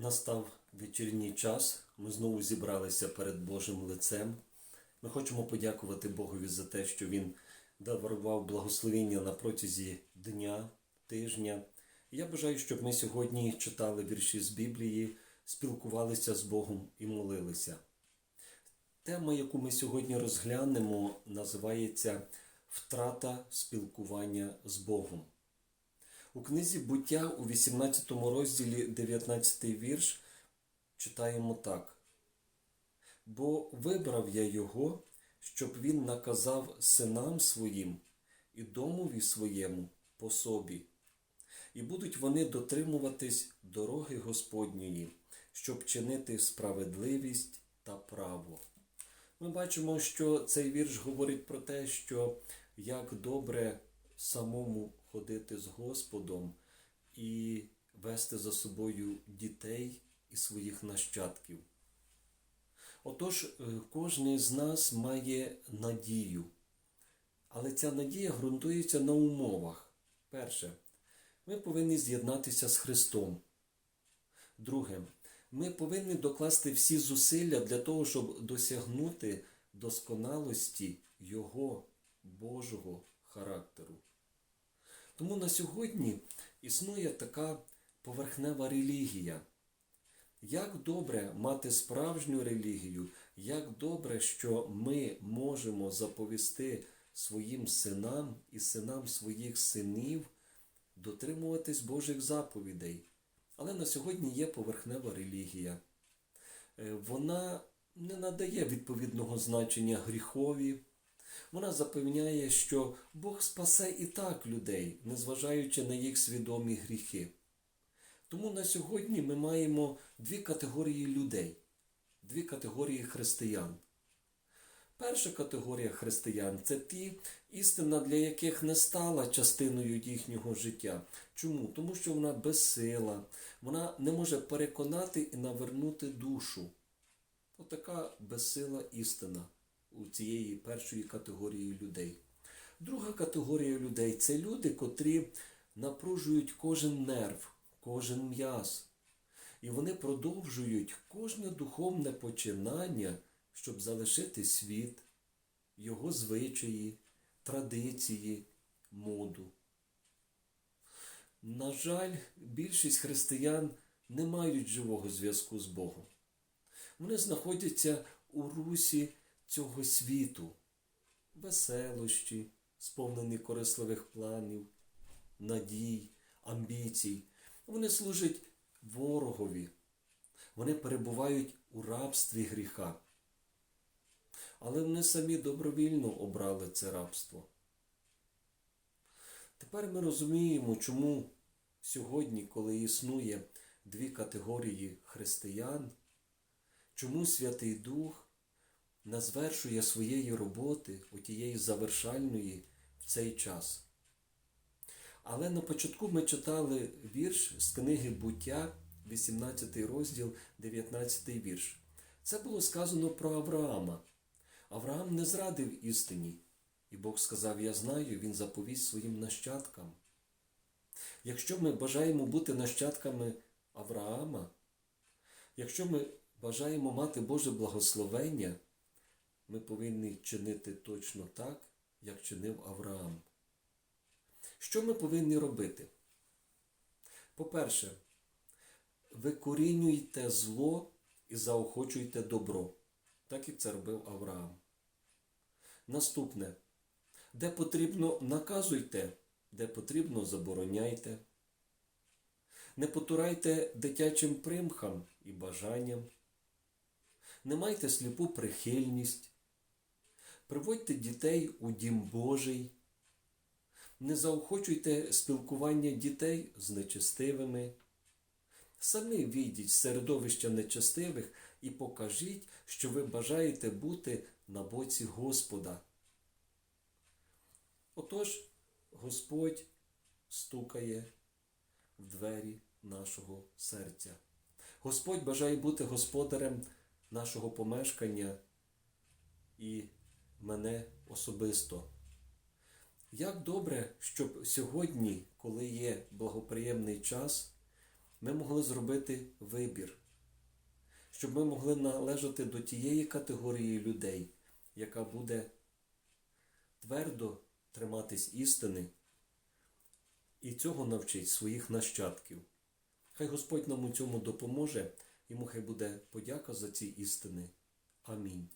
Настав вечірній час. Ми знову зібралися перед Божим лицем. Ми хочемо подякувати Богові за те, що Він дарував благословіння на протязі дня, тижня. Я бажаю, щоб ми сьогодні читали вірші з Біблії, спілкувалися з Богом і молилися. Тема, яку ми сьогодні розглянемо, називається Втрата спілкування з Богом. У книзі буття у 18 розділі 19 вірш читаємо так. Бо вибрав я його, щоб він наказав синам своїм і домові своєму по собі, і будуть вони дотримуватись дороги Господньої, щоб чинити справедливість та право. Ми бачимо, що цей вірш говорить про те, що як добре самому ходити з Господом і вести за собою дітей і своїх нащадків. Отож, е, кожен з нас має надію, але ця надія ґрунтується на умовах. Перше, ми повинні з'єднатися з Христом. Друге, ми повинні докласти всі зусилля для того, щоб досягнути досконалості Його Божого характеру. Тому на сьогодні існує така поверхнева релігія. Як добре мати справжню релігію, як добре, що ми можемо заповісти своїм синам і синам своїх синів дотримуватись Божих заповідей. Але на сьогодні є поверхнева релігія. Е, Вона не надає відповідного значення гріхові. Вона запевняє, що Бог спасе і так людей, незважаючи на їх свідомі гріхи. Тому на сьогодні ми маємо дві категорії людей, дві категорії християн. Перша категорія християн це ті, істина для яких не стала частиною їхнього життя. Чому? Тому що вона безсила, вона не може переконати і навернути душу. Отака безсила істина у цієї першої категорії людей. Друга категорія людей це люди, котрі напружують кожен нерв, кожен м'яз. І вони продовжують кожне духовне починання, щоб залишити світ, його звичаї, традиції, моду. На жаль, більшість християн не мають живого зв'язку з Богом. Вони знаходяться у русі цього світу, веселощі, сповнені корисливих планів, надій, амбіцій. Вони служать ворогові, вони перебувають у рабстві гріха. Але вони самі добровільно обрали це рабство. Тепер ми розуміємо, чому сьогодні, коли існує дві категорії християн, чому Святий Дух не звершує своєї роботи, отієї завершальної в цей час. Але на початку ми читали вірш з книги буття, 18 розділ, 19 вірш. Це було сказано про Авраама. Авраам не зрадив істині, і Бог сказав: Я знаю, він заповість своїм нащадкам. Якщо ми бажаємо бути нащадками Авраама, якщо ми бажаємо мати Боже благословення, ми повинні чинити точно так, як чинив Авраам. Що ми повинні робити? По-перше, викорінюйте зло і заохочуйте добро, так як це робив Авраам. Наступне, де потрібно наказуйте, де потрібно забороняйте. Не потурайте дитячим примхам і бажанням. Не майте сліпу прихильність. Приводьте дітей у дім Божий. Не заохочуйте спілкування дітей з нечестивими. Самі війдіть з середовища нечестивих і покажіть, що ви бажаєте бути на боці Господа. Отож, Господь стукає в двері нашого серця. Господь бажає бути господарем нашого помешкання і мене особисто. Як добре, щоб сьогодні, коли є благоприємний час, ми могли зробити вибір, щоб ми могли належати до тієї категорії людей, яка буде твердо триматись істини і цього навчить своїх нащадків. Хай Господь нам у цьому допоможе, йому хай буде подяка за ці істини. Амінь.